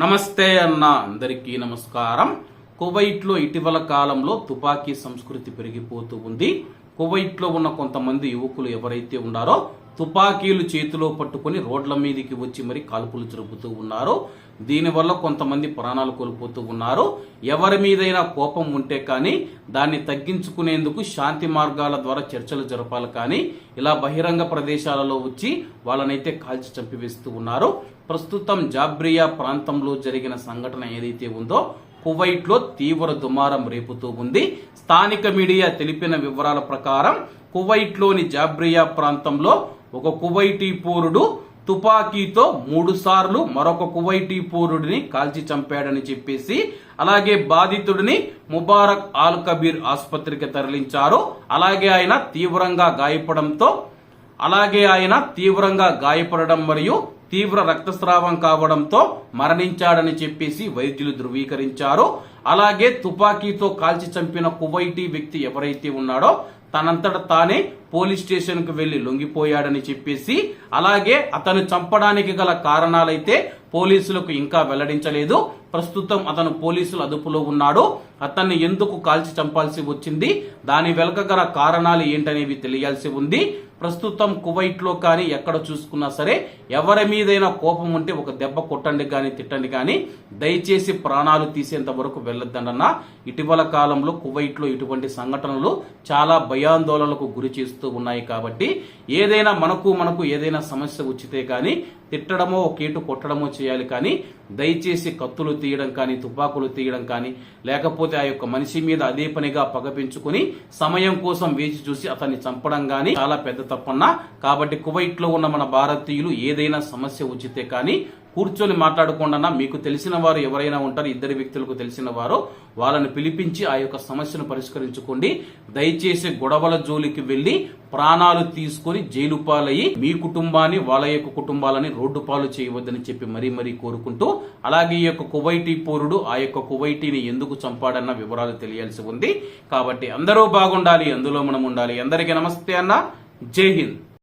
నమస్తే అన్న అందరికీ నమస్కారం. కువైట్లో ఇటీవల కాలంలో తుపాకీ సంస్కృతి పెరిగిపోతూ ఉంది. కువైట్లో ఉన్న కొంతమంది యువకులు ఎవరైతే ఉన్నారో తుపాకీలు చేతిలో పట్టుకొని రోడ్ల మీదకి వచ్చి మరి కాల్పులు జరుపుతూ ఉన్నారు దీనివల్ల కొంతమంది ప్రాణాలు కోల్పోతూ ఉన్నారు. ఎవరి మీదైనా కోపం ఉంటే కానీ దాన్ని తగ్గించుకునేందుకు శాంతి మార్గాల ద్వారా చర్చలు జరపాలి కానీ ఇలా బహిరంగ ప్రదేశాలలో వచ్చి వాళ్ళనైతే కాల్చి చంపివేస్తూ ఉన్నారు. ప్రస్తుతం జాబ్రియా ప్రాంతంలో జరిగిన సంఘటన ఏదైతే ఉందో కువైట్లో తీవ్ర దుమారం రేపుతూ ఉంది. స్థానిక మీడియా తెలిపిన వివరాల ప్రకారం కువైట్లోని జాబ్రియా ప్రాంతంలో ఒక కువైటీ పౌరుడు తుపాకీతో మూడు సార్లు మరొక కువైటీ పౌరుడిని కాల్చి చంపాడని చెప్పేసి అలాగే బాధితుడిని ముబారక్ ఆల్ కబీర్ ఆసుపత్రికి తరలించారు. అలాగే ఆయన తీవ్రంగా గాయపడంతో అలాగే ఆయన తీవ్రంగా గాయపడడం మరియు తీవ్ర రక్తస్రావం కావడంతో మరణించాడని చెప్పేసి వైద్యులు ధృవీకరించారు. అలాగే తుపాకీతో కాల్చి చంపిన కువైటీ వ్యక్తి ఎవరైతే ఉన్నాడో తనంతట తానే పోలీస్ స్టేషన్కు వెళ్ళి లొంగిపోయాడని చెప్పేసి అలాగే అతను చంపడానికి గల కారణాలైతే పోలీసులకు ఇంకా వెల్లడించలేదు. ప్రస్తుతం అతను పోలీసుల అదుపులో ఉన్నాడు. అతన్ని ఎందుకు కాల్చి చంపాల్సి వచ్చింది? దాని వెనుక గల కారణాలు ఏంటనేవి తెలియాల్సి ఉంది. ప్రస్తుతం కువైట్లో కానీ ఎక్కడ చూసుకున్నా సరే ఎవరి మీదైనా కోపం ఉంటే ఒక దెబ్బ కొట్టండి కానీ తిట్టండి కానీ దయచేసి ప్రాణాలు తీసేంత వరకు వెళ్ళొద్దన్న ఇటీవల కాలంలో కువైట్లో ఇటువంటి సంఘటనలు చాలా భయాందోళనలకు గురి చేస్తూ ఉన్నాయి కాబట్టి ఏదైనా మనకు మనకు ఏదైనా సమస్య వచ్చితే కానీ తిట్టడమో కేటు కొట్టడమో చేయాలి కానీ దయచేసి కత్తులు తీయడం కానీ తుపాకులు తీయడం కానీ లేకపోతే ఆ యొక్క మనిషి మీద అదే పనిగా పగ పెంచుకుని సమయం కోసం వేచి చూసి అతన్ని చంపడం కానీ చాలా పెద్ద తప్పన్నా కాబట్టి కువైట్లో ఉన్న మన భారతీయులు ఏదైనా సమస్య ఉచితే కానీ కూర్చొని మాట్లాడకుండా మీకు తెలిసిన వారు ఎవరైనా ఉంటారు ఇద్దరు వ్యక్తులకు తెలిసిన వారు వాళ్ళని పిలిపించి ఆ యొక్క సమస్యను పరిష్కరించుకోండి. దయచేసి గొడవల జోలికి వెళ్ళి ప్రాణాలు తీసుకొని జైలు పాలయ్యి మీ కుటుంబాన్ని వాళ్ళ యొక్క కుటుంబాలని రోడ్డు పాలు చేయవద్దని చెప్పి మరీ మరీ కోరుకుంటూ అలాగే ఈ యొక్క కువైటీ పౌరుడు ఆ యొక్క కువైటీని ఎందుకు చంపాడన్న వివరాలు తెలియాల్సి ఉంది. కాబట్టి అందరూ బాగుండాలి అందులో మనం ఉండాలి. అందరికీ నమస్తే అన్న. 杰贤。